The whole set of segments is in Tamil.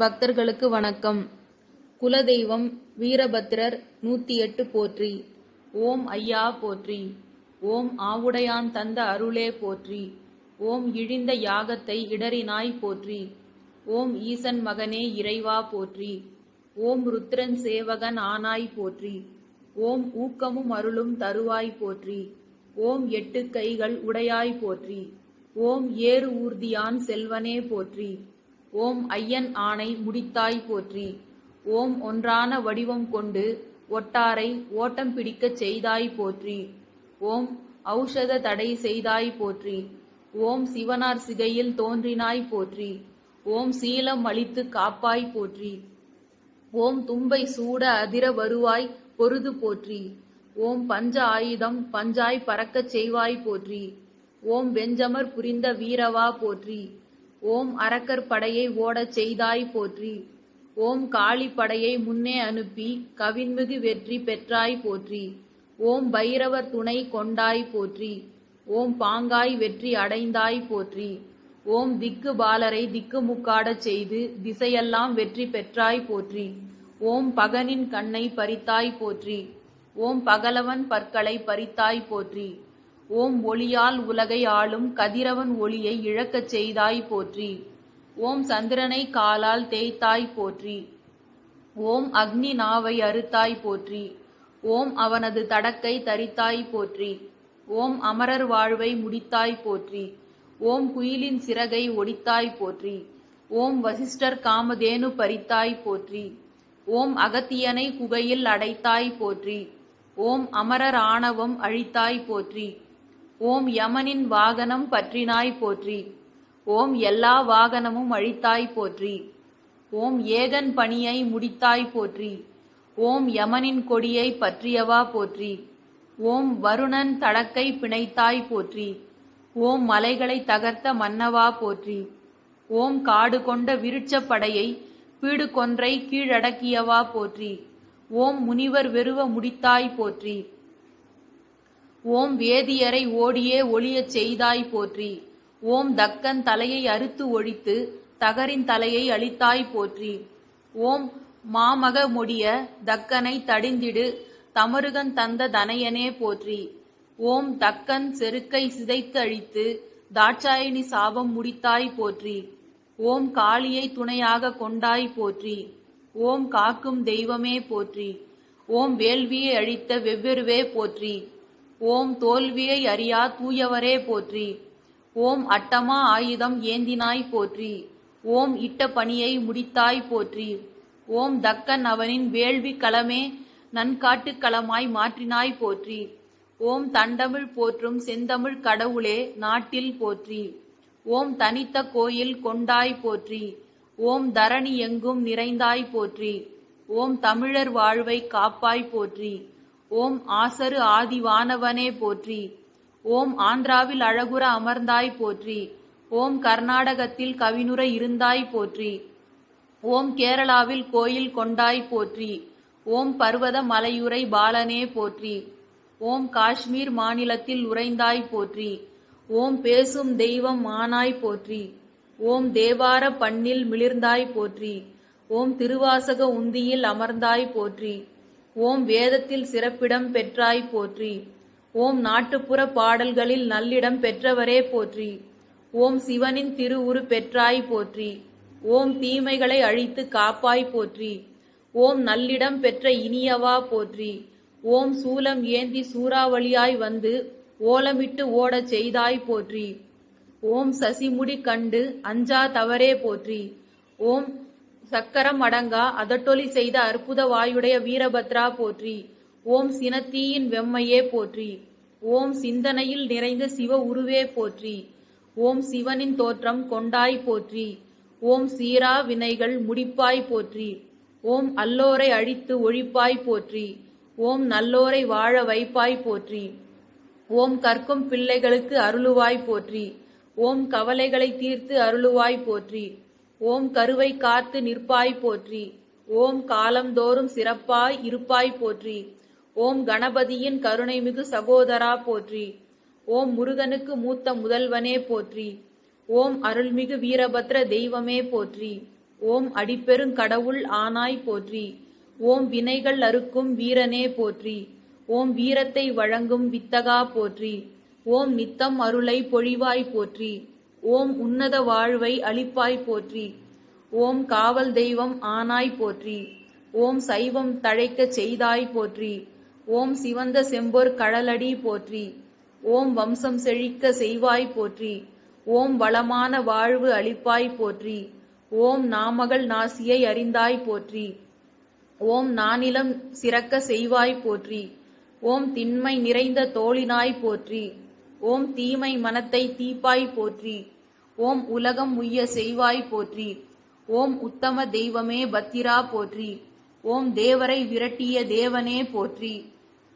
பக்தர்களுக்கு வணக்கம். குலதெய்வம் வீரபத்திரர் நூத்தி எட்டு போற்றி. ஓம் ஐயா போற்றி. ஓம் ஆவுடையான் தந்த அருளே போற்றி. ஓம் இழிந்த யாகத்தை இடறினாய் போற்றி. ஓம் ஈசன் மகனே இறைவா போற்றி. ஓம் ருத்ரன் சேவகன் ஆனாய் போற்றி. ஓம் ஊக்கமும் அருளும் தருவாய் போற்றி. ஓம் எட்டு கைகள் உடையாய் போற்றி. ஓம் ஏறு ஊர்தியான் செல்வனே போற்றி. ஓம் ஐயன் ஆணை முடித்தாய் போற்றி. ஓம் ஒன்றான வடிவம் கொண்டு ஒட்டாரை ஓட்டம் பிடிக்கச் செய்தாய் போற்றி. ஓம் ஔஷத தடை செய்தாய் போற்றி. ஓம் சிவனார் சிகையில் தோன்றினாய் போற்றி. ஓம் சீலம் அளித்து காப்பாய் போற்றி. ஓம் தும்பை சூட அதிர வருவாய் பொருது போற்றி. ஓம் பஞ்ச ஆயுதம் பஞ்சாய் பறக்கச் செய்வாய் போற்றி. ஓம் வெஞ்சமர் புரிந்த வீரவா போற்றி. ஓம் அரக்கர் படையை ஓடச் செய்தாய் போற்றி. ஓம் காளி படையை முன்னே அனுப்பி கவின்மிகு வெற்றி பெற்றாய் போற்றி. ஓம் பைரவர் துணை கொண்டாய் போற்றி. ஓம் பாங்காய் வெற்றி அடைந்தாய் போற்றி. ஓம் திக்கு பாலரை திக்கு முக்காடச் செய்து திசையெல்லாம் வெற்றி பெற்றாய் போற்றி. ஓம் பகனின் கண்ணை பறித்தாய் போற்றி. ஓம் பகலவன் பற்களை பறித்தாய் போற்றி. ஓம் ஒளியால் உலகை ஆளும் கதிரவன் ஒளியை இழக்கச் செய்தாய் போற்றி. ஓம் சந்திரனை காலால் தேய்த்தாய் போற்றி. ஓம் அக்னி நாவை அறுத்தாய் போற்றி. ஓம் அவனது தடக்கை தரித்தாய் போற்றி. ஓம் அமரர் வாழ்வை முடித்தாய் போற்றி. ஓம் குயிலின் சிறகை ஒடித்தாய் போற்றி. ஓம் வசிஷ்டர் காமதேனு பறித்தாய் போற்றி. ஓம் அகத்தியனை குகையில் அடைத்தாய் போற்றி. ஓம் அமரர் ஆணவம் அழித்தாய் போற்றி. ஓம் யமனின் வாகனம் பற்றினாய் போற்றி. ஓம் எல்லா வாகனமும் அழித்தாய் போற்றி. ஓம் ஏகன் பணியை முடித்தாய் போற்றி. ஓம் யமனின் கொடியை பற்றியவா போற்றி. ஓம் வருணன் தடக்கை பிணைத்தாய் போற்றி. ஓம் மலைகளை தகர்த்த மன்னவா போற்றி. ஓம் காடு கொண்ட விருட்சப்படையை பீடு கொன்றை கீழடக்கியவா போற்றி. ஓம் முனிவர் வெறுவ முடித்தாய் போற்றி. ஓம் வேதியரை ஓடியே ஒளியச் செய்தாய் போற்றி. ஓம் தக்கன் தலையை அறுத்து ஒழித்து தகரின் தலையை அளித்தாய் போற்றி. ஓம் மாமக முடிய தக்கனை தடிந்திடு தமருகன் தந்த தனையனே போற்றி. ஓம் தக்கன் செருக்கை சிதைத்து அழித்து தாட்சாயணி சாபம் முடித்தாய் போற்றி. ஓம் காளியை துணையாக கொண்டாய் போற்றி. ஓம் காக்கும் தெய்வமே போற்றி. ஓம் வேள்வியை அழித்த வெவ்வேறுவே போற்றி. ஓம் தோல்வியை அறியா தூயவரே போற்றி. ஓம் அட்டமா ஆயுதம் ஏந்தினாய் போற்றி. ஓம் இட்ட பணியை முடித்தாய் போற்றி. ஓம் தக்கன் அவனின் வேள்வி களமே நன்காட்டு களமாய் மாற்றினாய் போற்றி. ஓம் தண்டமிழ் போற்றும் செந்தமிழ் கடவுளே நாட்டில் போற்றி. ஓம் தனித்த கோயில் கொண்டாய் போற்றி. ஓம் தரணி எங்கும் நிறைந்தாய் போற்றி. ஓம் தமிழர் வாழ்வை காப்பாய் போற்றி. ஓம் ஆசரு ஆதிவானவனே போற்றி. ஓம் ஆந்திராவில் அழகுற அமர்ந்தாய் போற்றி. ஓம் கர்நாடகத்தில் கவினுர இருந்தாய் போற்றி. ஓம் கேரளாவில் கோயில் கொண்டாய் போற்றி. ஓம் பர்வத மலையுறை பாலனே போற்றி. ஓம் காஷ்மீர் மாநிலத்தில் உறைந்தாய் போற்றி. ஓம் பேசும் தெய்வம் மானாய் போற்றி. ஓம் தேவார பண்ணில் மிளிர்ந்தாய் போற்றி. ஓம் திருவாசக உந்தியில் அமர்ந்தாய் போற்றி. ஓம் வேதத்தில் சிறப்பிடம் பெற்றாய் போற்றி. ஓம் நாட்டுப்புற பாடல்களில் நல்லிடம் பெற்றவரே போற்றி. ஓம் சிவனின் திருவுரு பெற்றாய் போற்றி. ஓம் தீமைகளை அழித்து காப்பாய் போற்றி. ஓம் நல்லிடம் பெற்ற இனியவா போற்றி. ஓம் சூலம் ஏந்தி சூறாவளியாய் வந்து ஓலமிட்டு ஓடச் செய்தாய் போற்றி. ஓம் சசிமுடி கண்டு அஞ்சா தவறே போற்றி. ஓம் சக்கரம் அடங்கா அதட்டொலி செய்த அற்புத வாயுடைய வீரபத்ரா போற்றி. ஓம் சினத்தீயின் வெம்மையே போற்றி. ஓம் சிந்தனையில் நிறைந்த சிவ உருவே போற்றி. ஓம் சிவனின் தோற்றம் கொண்டாய் போற்றி. ஓம் சீரா வினைகள் முடிப்பாய் போற்றி. ஓம் அல்லோரை அழித்து ஒழிப்பாய் போற்றி. ஓம் நல்லோரை வாழ வைப்பாய் போற்றி. ஓம் கற்கும் பிள்ளைகளுக்கு அருளுவாய் போற்றி. ஓம் கவலைகளை தீர்த்து அருளுவாய் போற்றி. ஓம் கருவை காத்து நிற்பாய் போற்றி. ஓம் காலந்தோறும் சிறப்பாய் இருப்பாய் போற்றி. ஓம் கணபதியின் கருணைமிகு சகோதரா போற்றி. ஓம் முருகனுக்கு மூத்த முதல்வனே போற்றி. ஓம் அருள்மிகு வீரபத்ர தெய்வமே போற்றி. ஓம் அடிப்பெருங்கடவுள் ஆனாய் போற்றி. ஓம் வினைகள் அறுக்கும் வீரனே போற்றி. ஓம் வீரத்தை வழங்கும் வித்தகா போற்றி. ஓம் நித்தம் அருளை பொழிவாய் போற்றி. ஓம் உன்னத வாழ்வை அளிப்பாய் போற்றி. ஓம் காவல் தெய்வம் ஆனாய் போற்றி. ஓம் சைவம் தழைக்கச் செய்தாய் போற்றி. ஓம் சிவந்த செம்பொர் கடலடி போற்றி. ஓம் வம்சம் செழிக்க செய்வாய் போற்றி. ஓம் வளமான வாழ்வு அளிப்பாய் போற்றி. ஓம் நாமகள் நாசியை அறிந்தாய் போற்றி. ஓம் நானிலம் சிறக்க செய்வாய் போற்றி. ஓம் திண்மை நிறைந்த தோழினாய் போற்றி. ஓம் தீமை மனத்தை தீப்பாய் போற்றி. ஓம் உலகம் உய்ய செய்வாய் போற்றி. ஓம் உத்தம தெய்வமே பத்திரா போற்றி. ஓம் தேவரை விரட்டிய தேவனே போற்றி.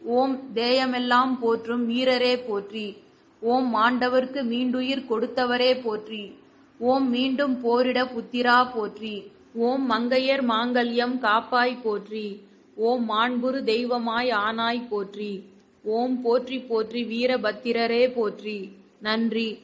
ஓம் தேயமெல்லாம் போற்றும் வீரரே போற்றி. ஓம் மாண்டவர்க்கு மீண்டுயிர் கொடுத்தவரே போற்றி. ஓம் மீண்டும் போரிட புத்திரா போற்றி. ஓம் மங்கையர் மாங்கல்யம் காப்பாய் போற்றி. ஓம் மாண்புரு தெய்வமாய் ஆனாய் போற்றி. ஓம் போற்றி போற்றி வீரபத்திரரே போற்றி. நன்றி.